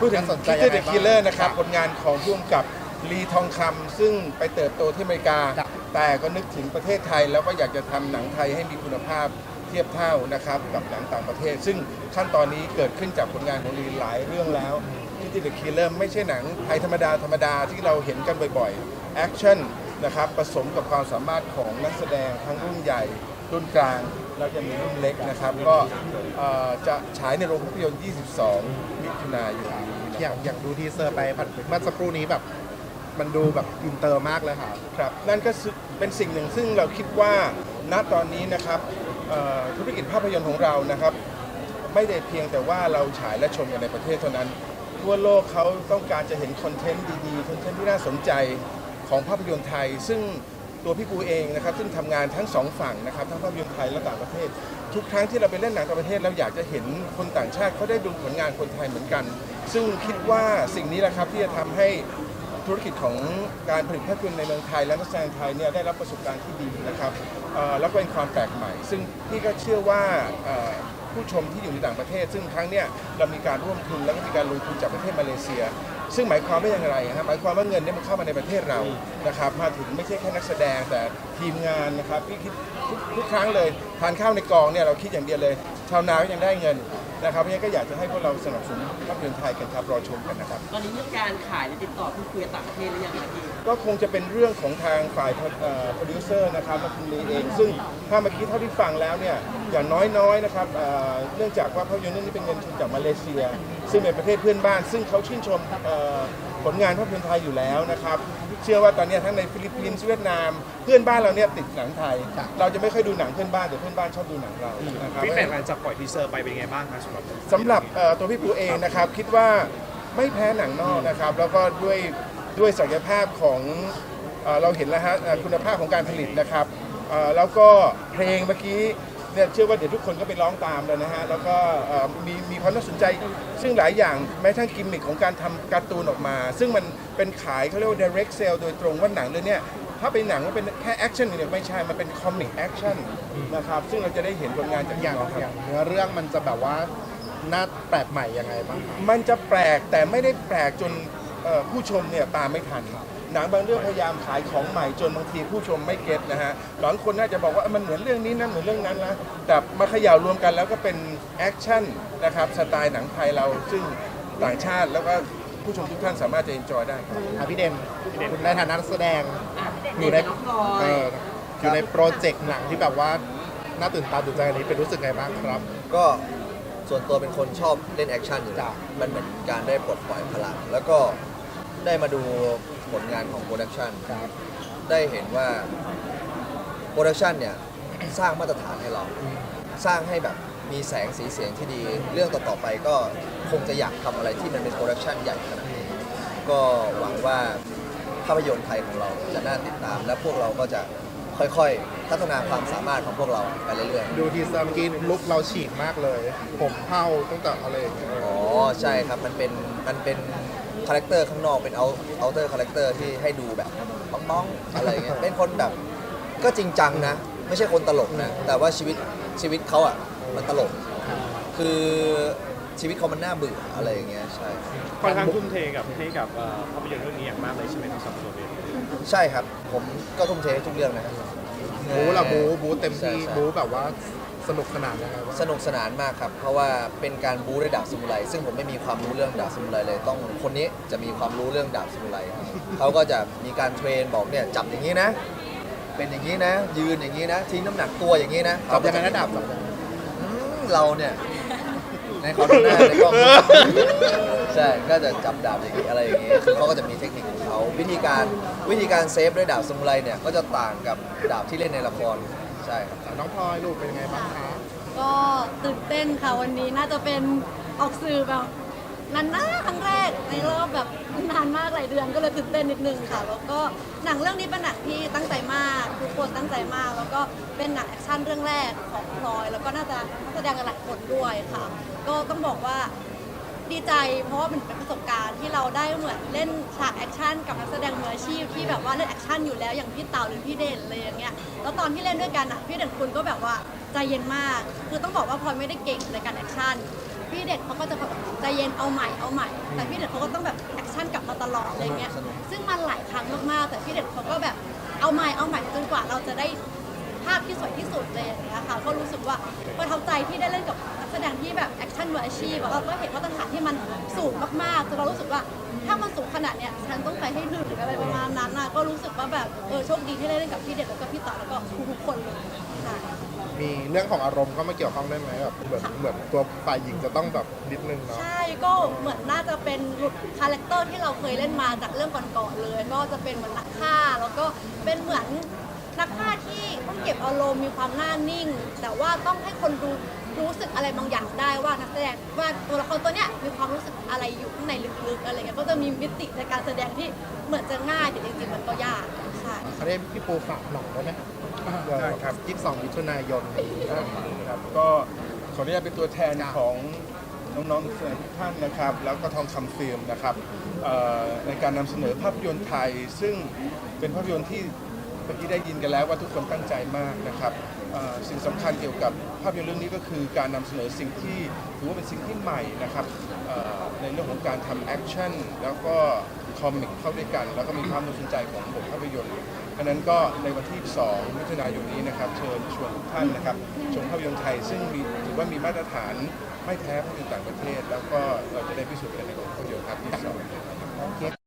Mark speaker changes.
Speaker 1: พูดถึง
Speaker 2: น่าสนใจ
Speaker 1: คิด
Speaker 2: ยังไง
Speaker 1: เดอะ
Speaker 2: บ้าง
Speaker 1: คิลเลอร์นะครับ
Speaker 2: ครับ
Speaker 1: ผลงานของร่วมกับลีทองคำซึ่งไปเติบโตที่อเมริกา
Speaker 2: ครับ
Speaker 1: แต่ก็นึกถึงประเทศไทย แล้วก็อยากจะทำหนังไทยให้มีคุณภาพเทียบเท่านะครับกับหนังต่างประเทศ ซึ่งขั้นตอนนี้เกิดขึ้นจากผลงานของลีหลายเรื่องแล้วคิดเดอะคิลเลอร์ไม่ใช่หนังไทยธรรมดาธรรมดาที่เราเห็นกันบ่อยๆแอคชั่นนะครับผสมกับความสามารถของนักแสดงทั้งรุ่นใหญ่ รุ่นกลาง แล้วจะมีรุ่นเล็กนะครับ ก็เอ่อจะฉายในโรงภาพยนตร์ 22 มิถุนายนนี้
Speaker 2: อ
Speaker 1: นะ
Speaker 2: ย่างอย่างดูทีเซอร์ไปผ่านเมื่อสักครู่นี้แบบ มันดูแบบอินเตอร์มากเลยค่ะ
Speaker 1: ครับนั่นก็คือเป็นสิ่งหนึ่งซึ่งเราคิดว่าณตอนนี้นะครับเอ่อธุรกิจภาพยนตร์ของเรานะครับ ไม่ได้เพียงแต่ว่าเราฉายและชมกันในประเทศเท่านั้น ทั่วโลกเขาต้องการจะเห็นคอนเทนต์ดีๆคอนเทนต์ที่น่าสนใจของภาพยนตร์ไทย ซึ่ง ตัวพี่ปูเองนะครับซึ่งทำงานทั้งสองฝั่งนะครับทั้งภาพยนตร์ไทยและต่างประเทศ ทุกครั้งที่เราไปเล่นหนังต่างประเทศเราอยากจะเห็นคนต่างชาติเขาได้ดูผลงานคนไทยเหมือนกัน ซึ่งคิดว่าสิ่งนี้แหละครับที่จะทำให้ธุรกิจของการผลิตภาพยนตร์ในเมืองไทย และนักแสดงไทยเนี่ยได้รับประสบการณ์ที่ดีนะครับแล้วก็เป็นความแปลกใหม่ ซึ่งพี่ก็เชื่อว่าผู้ชมที่อยู่ในต่างประเทศ ซึ่งครั้งเนี้ยเรามีการร่วมทุนแล้วก็มีการลงทุนจากประเทศมาเลเซีย ซึ่งหมายความว่าอย่างไรครับหมายความว่าเงินเนี่ยมันเข้ามาในประเทศเรานะครับมาถึงไม่ใช่แค่นักแสดงแต่ทีมงานนะครับพี่คิดทุกทุกครั้งเลยทานข้าวในกองเนี่ยเราคิดอย่างเดียวเลย ชาวนาก็ยังได้เงิน นะครับเพราะฉะนั้นก็อยากจะให้พวกเราสนับสนุนภาพยนตร์ไทยกันครับรอชมกันนะครับ
Speaker 3: ตอนนี้มีการขายและติดต่อพูดคุยกับต่างประเทศหรือยังคะพี่
Speaker 1: ก็คงจะเป็นเรื่องของทางฝ่ายโปรดิวเซอร์นะครับและคุณลีเอง ซึ่งถ้าเมื่อกี้เท่าที่ฟังแล้วเนี่ยอย่างน้อยๆนะครับเอ่อเนื่องจากว่าภาพยนตร์เรื่องนี้เป็นเงินทุนจากมาเลเซีย ซึ่งเป็นประเทศเพื่อนบ้าน ซึ่งเขาชื่นชมเอ่อผลงานภาพยนตร์ไทยอยู่แล้วนะครับเชื่อว่าตอนนี้ทั้งในฟิลิปปินส์เวียดนาม เพื่อนบ้านเราเนี่ยติดหนังไทย
Speaker 2: ครับ
Speaker 1: เราจะไม่ค่อยดูหนังเพื่อนบ้านแต่เพื่อนบ้านชอบดูหนังเรานะครับ
Speaker 4: ฟีดแบ็กหลังจากปล่อยทีเซอร์ไปเป็นไงบ้างคะ
Speaker 1: สำหรับเอ่อตัวพี่ปูเองนะครับ คิดว่าไม่แพ้หนังนอกนะครับ แล้วก็ด้วยด้วยศักยภาพของเอ่อเราเห็นแล้วฮะเอ่อคุณภาพของการผลิตนะครับเอ่อแล้วก็เพลงเมื่อกี้เนี่ยเชื่อว่าเดี๋ยวทุกคนก็ไปร้องตามเลยนะฮะแล้วก็เอ่อมีมีความน่าสนใจ ซึ่งหลายอย่างแม้ทั้งกิมมิคของการทำการ์ตูนออกมา ซึ่งมันเป็นขายเขาเรียกว่า direct sale โดยตรงว่าหนังเรื่องเนี้ย ถ้าเป็นหนังมันเป็นแค่แอคชั่นเนี่ยไม่ใช่ มันเป็นคอมิกแอคชั่นนะครับซึ่งเราจะได้เห็นผลงานจาก
Speaker 2: อย่าง
Speaker 1: น้องค
Speaker 2: อ
Speaker 1: รับ
Speaker 2: ย่างเนื้อเรื่องมันจะแบบว่าน่าแปลกใหม่ยังไงบ้างคะ
Speaker 1: มันจะแปลกแต่ไม่ได้แปลกจนเอ่อผู้ชมเนี่ยตามไม่ทัน หนังบางเรื่องพยายามขายของใหม่จนบางทีผู้ชมไม่เก็ตนะฮะบางคนน่าจะบอกว่าเอ้ยมันเหมือนเรื่องนี้นั่นเหมือนเรื่องนั้นนะแต่มาเขย่ารวมกันแล้วก็เป็นแอคชั่นนะครับสไตล์หนังไทยเราซึ่งต่างชาติแล้วก็ผู้ชมทุกท่านสามารถจะเอนจอยได้ครับ
Speaker 2: อะพี่เด่นคุณในฐานะนักแสดง
Speaker 3: อะ
Speaker 2: อยู่ใน
Speaker 3: เด็กน้องพลอ
Speaker 2: เอยออยู่ในโปรเจกต์หนังที่แบบว่าน่าตื่นตาตื่นใจอันนี้เป็นรู้สึกไงบ้างครับ
Speaker 5: ก็ส่วนตัวเป็นคนชอบเล่นแอคชั่นอยู่แล้ว
Speaker 2: จ้ะ
Speaker 5: มันเหมือนการได้ปลดปล่อยพลัง แล้วก็ได้มาดูผลงานของโปรดักชัน
Speaker 2: ครับ
Speaker 5: ได้เห็นว่าโปรดักชันเนี่ย สร้างมาตรฐานให้เรา สร้างให้แบบมีแสงสีเสียงที่ดี เรื่องต่อๆไปก็คงจะอยากทำอะไรที่มันเป็นโปรดักชันใหญ่ขนาดนี้ ก็หวังว่าภาพยนตร์ไทยของเราจะน่าติดตาม และพวกเราก็จะค่อยๆ พัฒนาความสามารถของพวกเราไปเรื่อยๆ
Speaker 2: ดูทีเซอร์เมื่อกี้ลุกเราฉีกมากเลย ผมเผ้าตั้งแต่อะไรอย่างเงี้ย
Speaker 5: อ๋อ ใช่ครับ มันเป็น มันเป็นคาแรคเตอร์ข้างนอก เป็นเอาเอาเตอร์คาแรคเตอร์ที่ให้ดูแบบบ้องๆอะไรอย่างเงี้ย เป็นคนแบบ ก็จริงจังนะ ไม่ใช่คนตลกนะ แต่ว่าชีวิตชีวิตเขาอะ มันตลก คือ ชีวิตเขามันน่าเบื่ออะไรอย่างเงี้ยใช่
Speaker 4: ค่อนข้างทุ่มเทกับให้กับเอ่อภาพยนตร์เรื่องนี้อย่างมากเลยใช่ไหมครับสำหรับตัวเอง
Speaker 5: ใช่ครับ ผมก็ทุ่มเทให้ทุกเรื่องนะครับ
Speaker 2: บูละบูบูเต็มที่
Speaker 5: ใช่ใช่
Speaker 2: บูแบบว่าสนุกสนานยังไงบ้าง
Speaker 5: สนุกสนานมากครับ เพราะว่าเป็นการบู๊ด้วยดาบสมุไรซึ่งผมไม่มีความรู้เรื่องดาบสมุไรเลย ต้องคนนี้จะมีความรู้เรื่องดาบสมุไรเขาก็จะมีการเทรนบอกเนี่ยจับอย่างนี้นะ เป็นอย่างนี้นะ ยืนอย่างนี้นะทิ้งน้ำหนักตัวอย่างนี้นะ
Speaker 2: จับยังไงนะดาบจับยังไง
Speaker 5: อืมเราเนี่ย ในขอดูหน้าในกล้องใช่ก็จะจับดาบอย่างนี้อะไรอย่างนี้คือเขาก็จะมีเทคนิคของเขาวิธีการวิธีการเซฟด้วยดาบสมุไรเนี่ยก็จะต่างกับดาบที่เล่นในละครใช่ครับ
Speaker 2: น้องพลอยลูกเป็นยังไงบ้างคะ
Speaker 6: ก็ตื่นเต้นค่ะวันนี้น่าจะเป็นออกสื่อแบบ นานๆครั้งแรกในรอบแบบนานมากหลายเดือนก็เลยตื่นเต้นนิดนึงค่ะ แล้วก็หนังเรื่องนี้เป็นหนังที่ตั้งใจมากทุกคนตั้งใจมาก แล้วก็เป็นหนังแอคชั่นเรื่องแรกของพลอย แล้วก็น่าจะนักแสดงกันหลายคนด้วยค่ะ ก็ต้องบอกว่าดีใจเพราะว่ามันเป็นประสบการณ์ที่เราได้เหมือนเล่นฉากแอคชั่นกับนักแสดงมืออาชีพที่แบบว่าเล่นแอคชั่นอยู่แล้วอย่างพี่เต่าหรือพี่เด่นอะไรอย่างเงี้ยแล้วตอนที่เล่นด้วยกันอะพี่เด่นคุณก็แบบว่าใจเย็นมาก คือต้องบอกว่าพลอยไม่ได้เก่งในการแอคชั่นพี่เด็กเขาก็จะแบบ เย็นเอาใหม่เอาใหม่ แต่พี่เด็กเขาก็ต้องแบบแอคชั่นกลับมาตลอดอะไรเงี้ย ซึ่งมันหลายครั้งมากๆ แต่พี่เด็กเขาก็แบบเอาใหม่เอาใหม่จนกว่าเราจะได้ภาพที่สวยที่สุดเลยอย่างเงี้ยค่ะ ก็รู้สึกว่าประทับใจที่ได้เล่นกับนักแสดงที่แบบแอคชั่นมืออาชีพแล้วเราก็เห็นมาตรฐานที่มันสูงมากๆจนเรารู้สึกว่าถ้ามันสูงขนาดเนี้ยฉันต้องไปให้ถึงอะไรประมาณนั้นนะก็รู้สึกว่าแบบเออโชคดีที่ได้เล่นกับพี่เด็กแล้วก็พี่ต่อแล้วก็ทุกๆคนเลย
Speaker 2: มีเรื่องของอารมณ์เข้ามาเกี่ยวข้องได้ไหมแบบเหมือนเหมือนตัวฝ่ายหญิงจะต้องแบบนิดนึงเนาะ
Speaker 6: ใช่ก็เหมือนน่าจะเป็นหลุดคาแรคเตอร์ที่เราเคยเล่นมาจากเรื่องก่อนๆเลย ก็จะเป็นเหมือนนักฆ่า แล้วก็เป็นเหมือนนักฆ่าที่ต้องเก็บอารมณ์มีความหน้านิ่ง แต่ว่าต้องให้คนดูรู้สึกอะไรบางอย่างได้ว่านักแสดงว่าตัวละครตัวเนี้ยมีความรู้สึกอะไรอยู่ข้างในลึกๆอะไรเงี้ยก็จะมีมิติในการแสดงที่เหมือนจะง่ายแต่จริงๆมันก็ยาก
Speaker 2: เขาได้พี่ปูฝากหน่อยได้ไหม
Speaker 1: ได้ครับ
Speaker 2: 22มิถุนายนนี้
Speaker 1: ครับก็ขออนุญาตเป็นตัวแทนของน้องๆทุกท่านนะครับ แล้วก็ทองคำฟิล์มนะครับเอ่อในการนำเสนอภาพยนตร์ไทย ซึ่งเป็นภาพยนตร์ที่เมื่อกี้ได้ยินกันแล้วว่าทุกคนตั้งใจมากนะครับเอ่อสิ่งสำคัญเกี่ยวกับภาพยนตร์เรื่องนี้ก็คือการนำเสนอสิ่งที่ถือว่าเป็นสิ่งที่ใหม่นะครับเอ่อในเรื่องของการทำแอคชั่นแล้วก็ คอมิกเข้าด้วยกัน แล้วก็มีความน่าสนใจของบทภาพยนตร์ดังนั้นก็ในวันที่ 2 มิถุนายนนี้นะครับ เชิญชวนทุกท่านนะครับ ชมภาพยนตร์ไทย ซึ่งมีถือว่ามีมาตรฐานไม่แพ้ภาพยนตร์ต่างประเทศ แล้วก็เราจะได้พิสูจน์กันในโรงภาพยนตร์ครับที่สอง